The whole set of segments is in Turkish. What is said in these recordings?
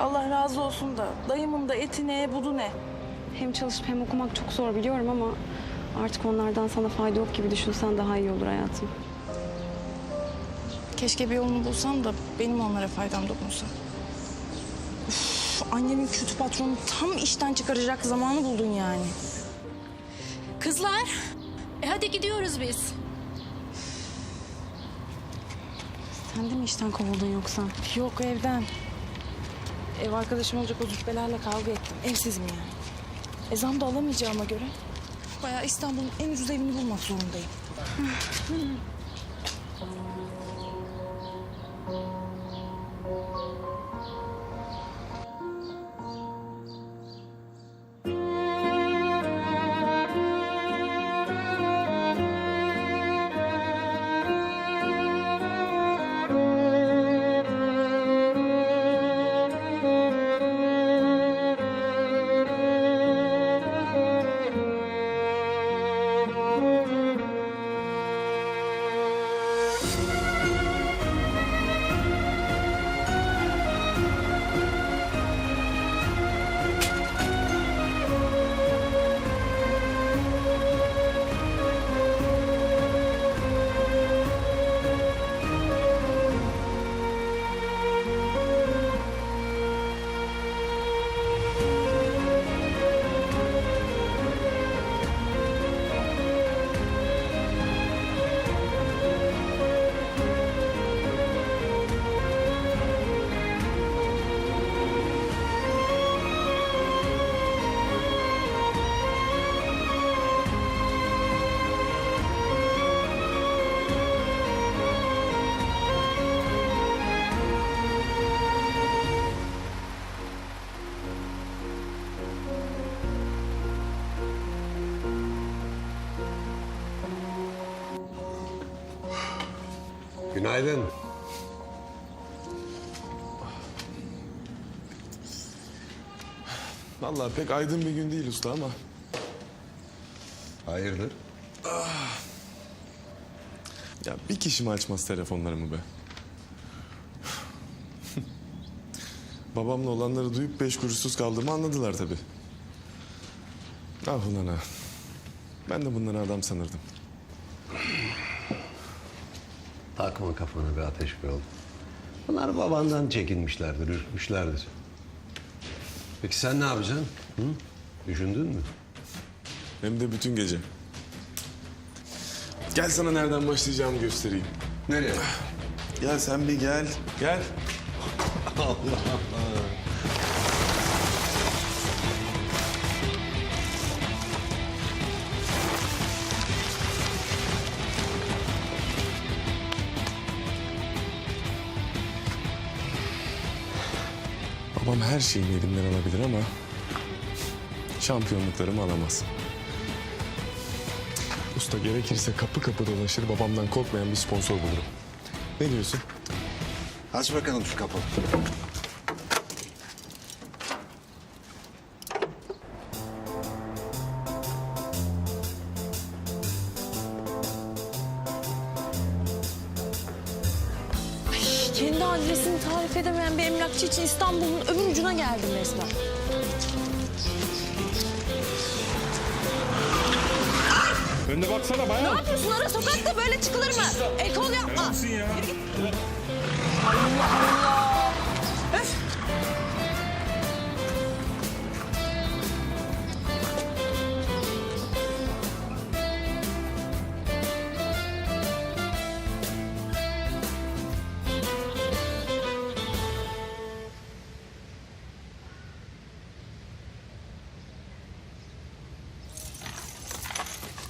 Allah razı olsun da dayımın da eti ne budu ne. Hem çalışıp hem okumak çok zor biliyorum ama artık onlardan sana fayda yok gibi düşünsen daha iyi olur hayatım. Keşke bir yolunu bulsam da benim onlara faydam dokunsa. Üf, annemin kötü patronu tam işten çıkaracak zamanı buldun yani. Kızlar, e hadi gidiyoruz biz. Sen de mi işten kovuldun yoksa? Yok evden. Ev arkadaşım olacak o züppelerle kavga ettim. Evsizim yani. E da alamayacağıma göre bayağı İstanbul'un en ucuz evini bulmak zorundayım. Günaydın. Vallahi pek aydın bir gün değil usta ama Hayırdır? ya bir kişi mi açmaz telefonlarımı be? Babamla olanları duyup beş kuruşsuz kaldığımı anladılar tabii. Ah ulan ah. Ben de bunları adam sanırdım. Takma kafana bir ateş be oğlum. Bunlar babandan çekinmişlerdir, ürkmüşlerdir. Peki sen ne yapacaksın? Hı? Düşündün mü? Hem de bütün gece. Gel sana nereden başlayacağımı göstereyim. Nereye? Gel sen bir gel. Gel. Babam her şeyin elimden alabilir ama şampiyonluklarımı alamaz. Usta gerekirse kapı kapı dolaşır babamdan korkmayan bir sponsor bulurum. Ne diyorsun? Aç bakalım şu kapıyı. Kendi adresini tarif edemeyen bir emlakçı için İstanbul'un öbür ucuna geldim resmen. Önüne baksana Ne bayan. yapıyorsun ara sokakta böyle çıkılır mı? El kol yapma. Yürü git.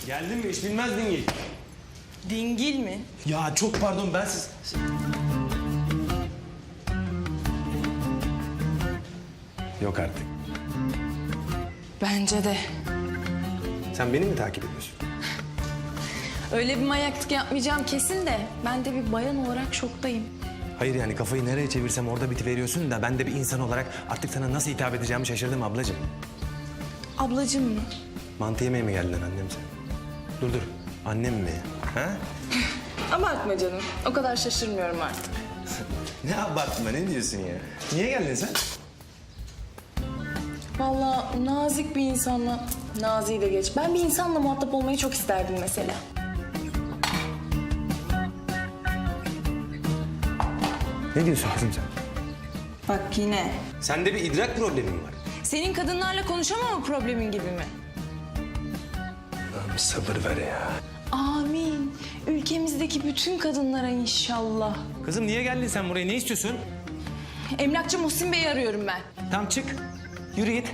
Geldin mi? Hiç bilmez dingil. Dingil mi? Ya çok pardon ben siz... Yok artık. Bence de. Sen beni mi takip ediyorsun? Öyle bir manyaklık yapmayacağım kesin de ben de bir bayan olarak şoktayım. Hayır yani kafayı nereye çevirsem orada bitiveriyorsun da ben de bir insan olarak artık sana nasıl hitap edeceğimi şaşırdım ablacığım. Ablacım mı? Mantı yemeye mi geldin annem sen? Dur dur. Annem mi? Ha? Abartma canım. O kadar şaşırmıyorum artık. Ne abartma ne diyorsun ya? Niye geldin sen? Vallahi nazik bir insanla, naziyi de geç. Ben bir insanla muhatap olmayı çok isterdim mesela. Ne diyorsun kızım sen? Bak yine. Sende bir idrak problemin var. Senin kadınlarla konuşamama problemin gibi mi? Sabır ver ya. Amin. Ülkemizdeki bütün kadınlara inşallah. Kızım niye geldin sen buraya? Ne istiyorsun? Emlakçı Muhsin Bey'i arıyorum ben. Tamam çık. Yürü git.